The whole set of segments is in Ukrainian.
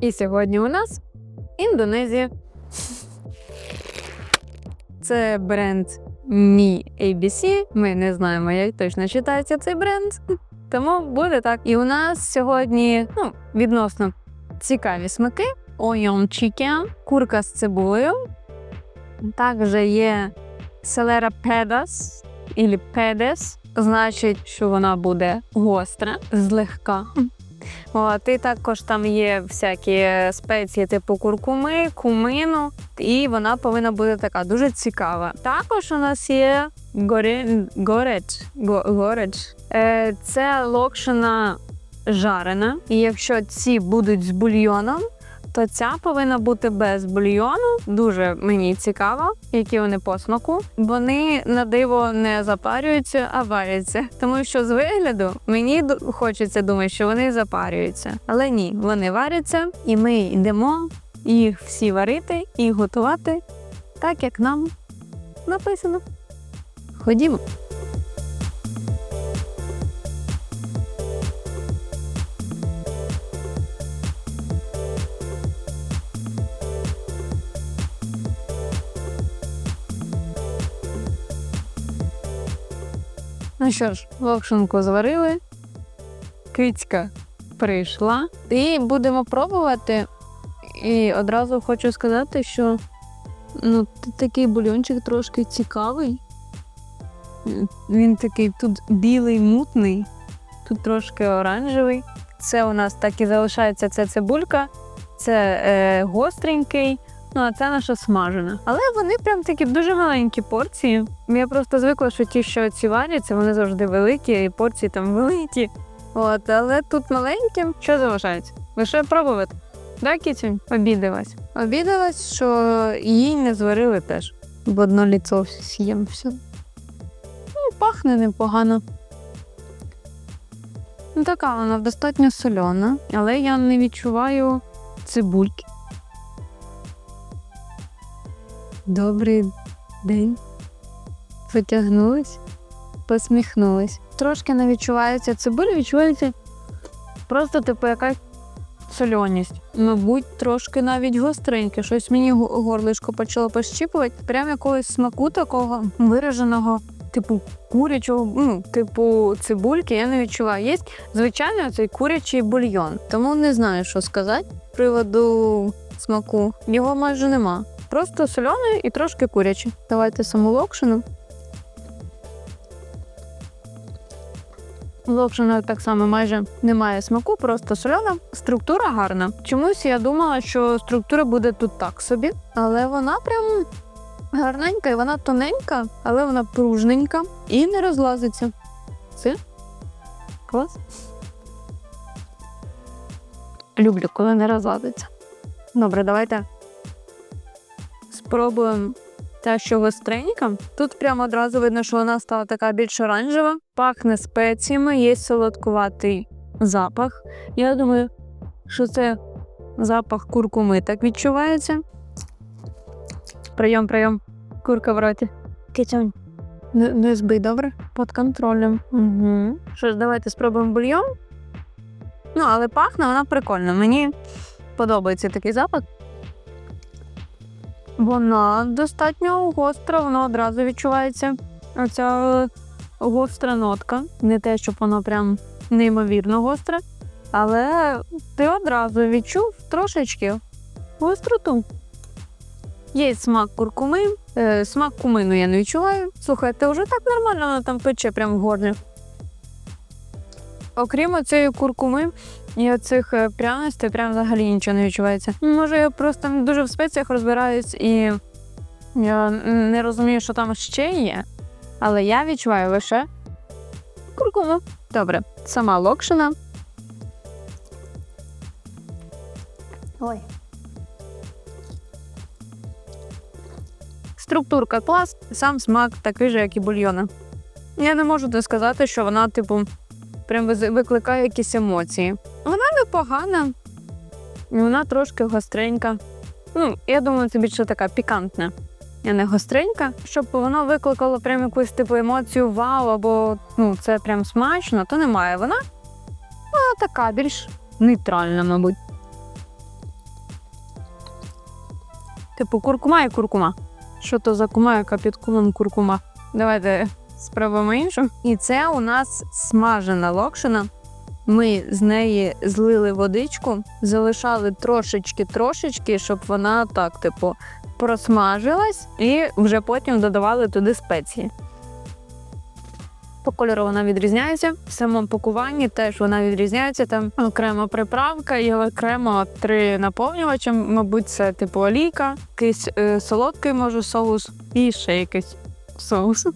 І сьогодні у нас Індонезія. Це бренд Mi ABC. Ми не знаємо, як точно читається цей бренд. Тому буде так. І у нас сьогодні ну, відносно цікаві смаки. Onion chicken, курка з цибулею. Також є селера педас або педес. Значить, що вона буде гостра, злегка. От, і також там є всякі спеції, типу куркуми, кумину, і вона повинна бути така дуже цікава. Також у нас є горе... гореч. Го... гореч. Е, це локшина жарена. І якщо ці будуть з бульйоном, то ця повинна бути без бульйону. Дуже мені цікаво, які вони по смаку. Вони на диво не запарюються, а варяться. Тому що з вигляду мені хочеться думати, що вони запарюються. Але ні, вони варяться, і ми йдемо їх всі варити і готувати так, як нам написано. Ходімо. Ну що ж, локшинку зварили, кицька прийшла. І будемо пробувати. І одразу хочу сказати, що ну, такий бульончик трошки цікавий. Він такий тут білий, мутний, тут трошки оранжевий. Це у нас так і залишається це цибулька, це е, гостренький. Ну, а це наша смажена. Але вони прям такі дуже маленькі порції. Я просто звикла, що ті, що ці варяться, вони завжди великі, і порції там великі. От, але тут маленькі. Що залишається? Лише пробувати. Да, Кітюнь? Обідалась. Обідалась, що її не зварили теж. В одно ліцо з'їм все. Ну, пахне непогано. Ну, така вона достатньо сольона, але я не відчуваю цибульки. Добрий день. Потягнулись, посміхнулись. Трошки не відчувається цибуля, відчувається просто типу якась сольоність. Мабуть, трошки навіть гостреньке. Щось мені го- горлишко почало пощіпувати. Прям якогось смаку такого вираженого, типу курячого, ну, типу цибульки, я не відчуваю. Є, звичайно, цей курячий бульйон. Тому не знаю, що сказати з приводу смаку. Його майже нема. Просто соляне і трошки куряче. Давайте саму локшину. Локшина так само майже немає смаку, просто соляна. Структура гарна. Чомусь я думала, що структура буде тут так собі, але вона прям гарненька і вона тоненька, але вона пружненька і не розлазиться. Це клас. Люблю, коли не розлазиться. Добре, давайте спробуємо те, що гостренька. Тут прямо одразу видно, що вона стала така більш оранжева. Пахне спеціями, є солодкуватий запах. Я думаю, що це запах куркуми так відчувається. Прийом, прийом. Курка в роті. Китюнь. Не, не збий, добре? Під контролем. Угу. Що ж, давайте спробуємо бульйон. Ну, але пахне вона прикольно. Мені подобається такий запах. Вона достатньо гостра, вона одразу відчувається. Оця е, гостра нотка. Не те, щоб воно прям неймовірно гостре, але ти одразу відчув трошечки гостроту. Є смак куркуми, е, смак кумину я не відчуваю. Слухайте, вже так нормально вона там пече прямо в горлі. Окрім цієї куркуми і оцих е, пряностей, прям взагалі нічого не відчувається. Може, я просто не дуже в спеціях розбираюсь і я не розумію, що там ще є. Але я відчуваю лише куркуму. Добре, сама локшина. Ой. Структурка клас, сам смак такий же, як і бульйона. Я не можу сказати, що вона, типу, прям викликає якісь емоції. Непогана, вона трошки гостренька. Ну, я думаю, це більше така пікантна, а не гостренька. Щоб воно викликало прям якусь типу емоцію вау, або ну, це прям смачно, то немає. Вона, вона така більш нейтральна, мабуть. Типу куркума і куркума. Що то за кума, яка під кумом куркума? Давайте спробуємо іншу. І це у нас смажена локшина. Ми з неї злили водичку, залишали трошечки-трошечки, щоб вона так, типу, просмажилась, і вже потім додавали туди спеції. По кольору вона відрізняється. В самому пакуванні теж вона відрізняється. Там окрема приправка і окремо три наповнювача. Мабуть, це типу олійка, якийсь е, солодкий може соус і ще якийсь соус.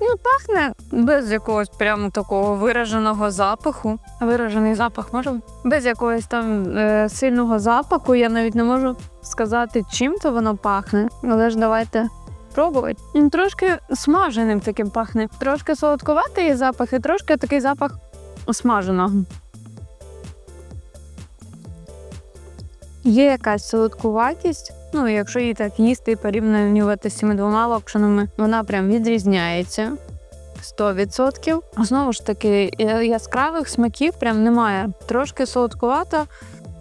Ну, пахне без якогось прямо такого вираженого запаху. Виражений запах може? Без якогось там е, сильного запаху. Я навіть не можу сказати, чим то воно пахне. Але ж давайте пробувати. Він трошки смаженим таким пахне. Трошки солодкуватий запах, і трошки такий запах смаженого. Є якась солодкуватість. Ну, якщо її так їсти і порівнювати з цими двома локшинами, вона прям відрізняється. 100%. Знову ж таки, яскравих смаків прям немає. Трошки солодкувата,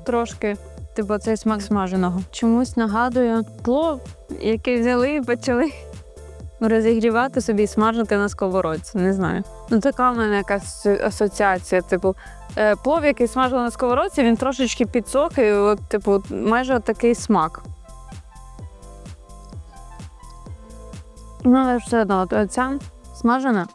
трошки, типу, цей смак смаженого. Чомусь нагадує плов, який взяли і почали розігрівати собі і смажити на сковородці. Не знаю. Ну, така в мене якась асоціація. Типу, е, плов, який смажили на сковородці, він трошечки підсох, і от, типу, майже такий смак. Ну, але все одно, ця смажена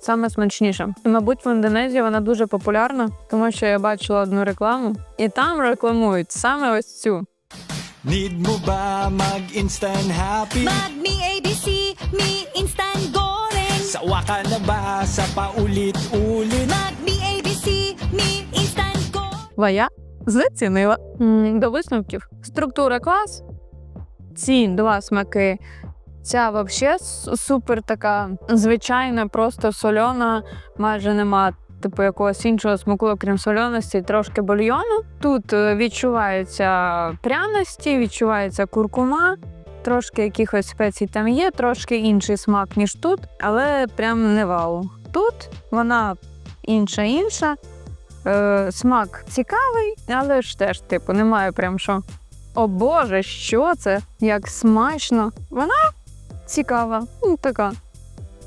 саме смачніша. І, мабуть, в Індонезії вона дуже популярна, тому що я бачила одну рекламу, і там рекламують саме ось цю. Need mo ba mag-instant happy? Mag mi ABC, mi instant goreng Sawa ka na ba sa paulit-ulit? Mag mi ABC, mi instant goreng Ва я зацінила. М, До висновків. Структура клас. Ці два смаки. Ця взагалі супер така звичайна, просто сольона, майже нема типу якогось іншого смаку, окрім сольоності, трошки бульйону. Тут е, відчуваються пряності, відчувається куркума, трошки якихось спецій там є, трошки інший смак, ніж тут, але прям не вау. Тут вона інша інша. Е, смак цікавий, але ж теж, типу, немає прям що. О Боже, що це? Як смачно. Вона цікава. Ну, така.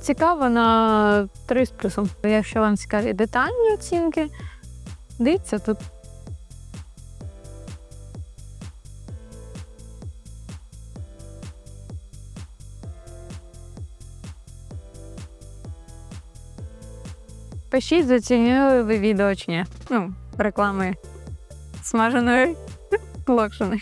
Цікава на 3 з плюсом. Якщо вам цікаві детальні оцінки, дивіться тут. Пишіть, зацінювали ви відео чи ні. Ну, реклами смаженої локшини.